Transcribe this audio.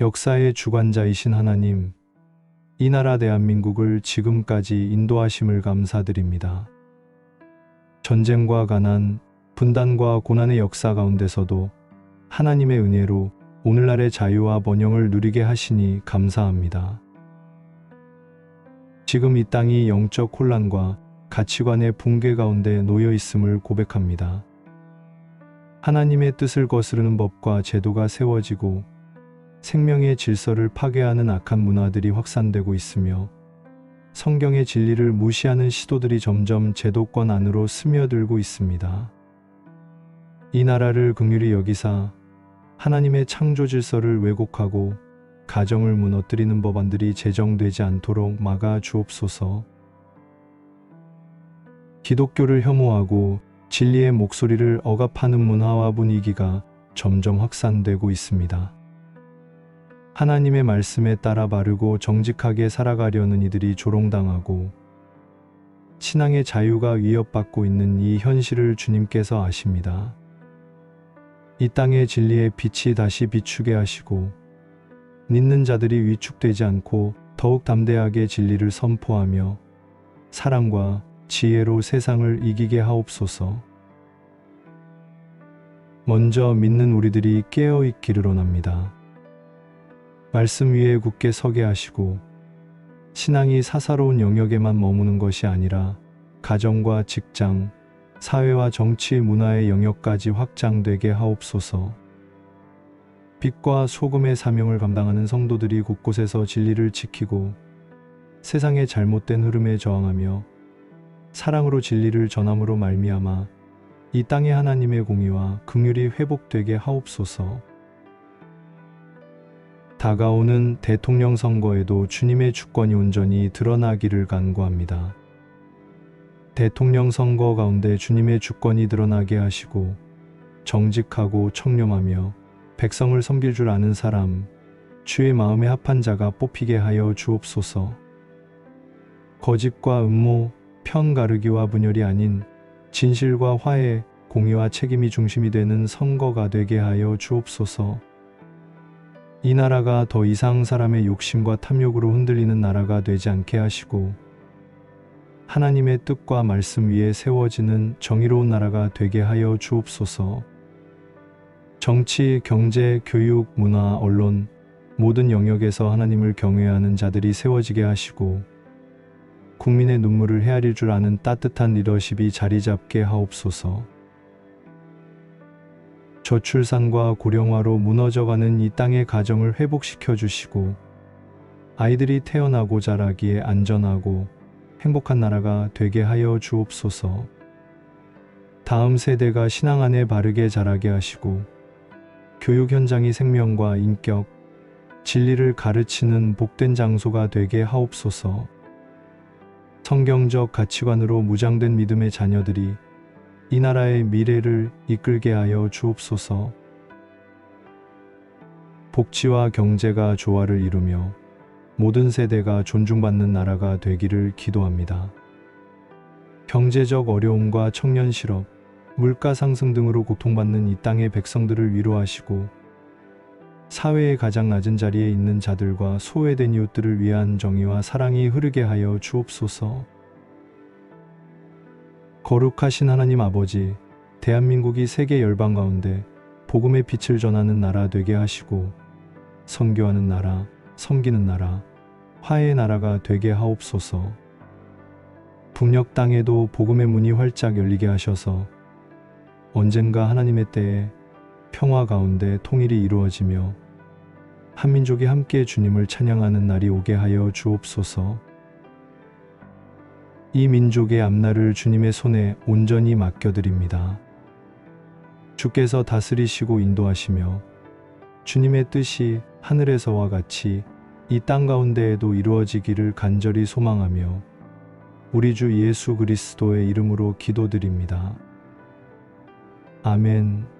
역사의 주관자이신 하나님, 이 나라 대한민국을 지금까지 인도하심을 감사드립니다. 전쟁과 가난, 분단과 고난의 역사 가운데서도 하나님의 은혜로 오늘날의 자유와 번영을 누리게 하시니 감사합니다. 지금 이 땅이 영적 혼란과 가치관의 붕괴 가운데 놓여 있음을 고백합니다. 하나님의 뜻을 거스르는 법과 제도가 세워지고 생명의 질서를 파괴하는 악한 문화들이 확산되고 있으며 성경의 진리를 무시하는 시도들이 점점 제도권 안으로 스며들고 있습니다. 이 나라를 긍휼히 여기사 하나님의 창조 질서를 왜곡하고 가정을 무너뜨리는 법안들이 제정되지 않도록 막아 주옵소서. 기독교를 혐오하고 진리의 목소리를 억압하는 문화와 분위기가 점점 확산되고 있습니다. 하나님의 말씀에 따라 바르고 정직하게 살아가려는 이들이 조롱당하고 신앙의 자유가 위협받고 있는 이 현실을 주님께서 아십니다. 이 땅의 진리의 빛이 다시 비추게 하시고 믿는 자들이 위축되지 않고 더욱 담대하게 진리를 선포하며 사랑과 지혜로 세상을 이기게 하옵소서. 먼저 믿는 우리들이 깨어 있기를 원합니다. 말씀 위에 굳게 서게 하시고 신앙이 사사로운 영역에만 머무는 것이 아니라 가정과 직장, 사회와 정치, 문화의 영역까지 확장되게 하옵소서. 빛과 소금의 사명을 감당하는 성도들이 곳곳에서 진리를 지키고 세상의 잘못된 흐름에 저항하며 사랑으로 진리를 전함으로 말미암아 이 땅의 하나님의 공의와 긍휼이 회복되게 하옵소서. 다가오는 대통령 선거에도 주님의 주권이 온전히 드러나기를 간구합니다. 대통령 선거 가운데 주님의 주권이 드러나게 하시고 정직하고 청렴하며 백성을 섬길 줄 아는 사람, 주의 마음에 합한 자가 뽑히게 하여 주옵소서. 거짓과 음모, 편 가르기와 분열이 아닌 진실과 화해, 공의와 책임이 중심이 되는 선거가 되게 하여 주옵소서. 이 나라가 더 이상 사람의 욕심과 탐욕으로 흔들리는 나라가 되지 않게 하시고 하나님의 뜻과 말씀 위에 세워지는 정의로운 나라가 되게 하여 주옵소서. 정치, 경제, 교육, 문화, 언론 모든 영역에서 하나님을 경외하는 자들이 세워지게 하시고 국민의 눈물을 헤아릴 줄 아는 따뜻한 리더십이 자리 잡게 하옵소서. 저출산과 고령화로 무너져가는 이 땅의 가정을 회복시켜 주시고 아이들이 태어나고 자라기에 안전하고 행복한 나라가 되게 하여 주옵소서. 다음 세대가 신앙 안에 바르게 자라게 하시고 교육 현장이 생명과 인격, 진리를 가르치는 복된 장소가 되게 하옵소서. 성경적 가치관으로 무장된 믿음의 자녀들이 이 나라의 미래를 이끌게 하여 주옵소서. 복지와 경제가 조화를 이루며 모든 세대가 존중받는 나라가 되기를 기도합니다. 경제적 어려움과 청년 실업, 물가 상승 등으로 고통받는 이 땅의 백성들을 위로하시고 사회의 가장 낮은 자리에 있는 자들과 소외된 이웃들을 위한 정의와 사랑이 흐르게 하여 주옵소서. 거룩하신 하나님 아버지, 대한민국이 세계 열방 가운데 복음의 빛을 전하는 나라 되게 하시고 선교하는 나라, 섬기는 나라, 화해의 나라가 되게 하옵소서. 북녘 땅에도 복음의 문이 활짝 열리게 하셔서 언젠가 하나님의 때에 평화 가운데 통일이 이루어지며 한민족이 함께 주님을 찬양하는 날이 오게 하여 주옵소서. 이 민족의 앞날을 주님의 손에 온전히 맡겨드립니다. 주께서 다스리시고 인도하시며 주님의 뜻이 하늘에서와 같이 이 땅 가운데에도 이루어지기를 간절히 소망하며 우리 주 예수 그리스도의 이름으로 기도드립니다. 아멘.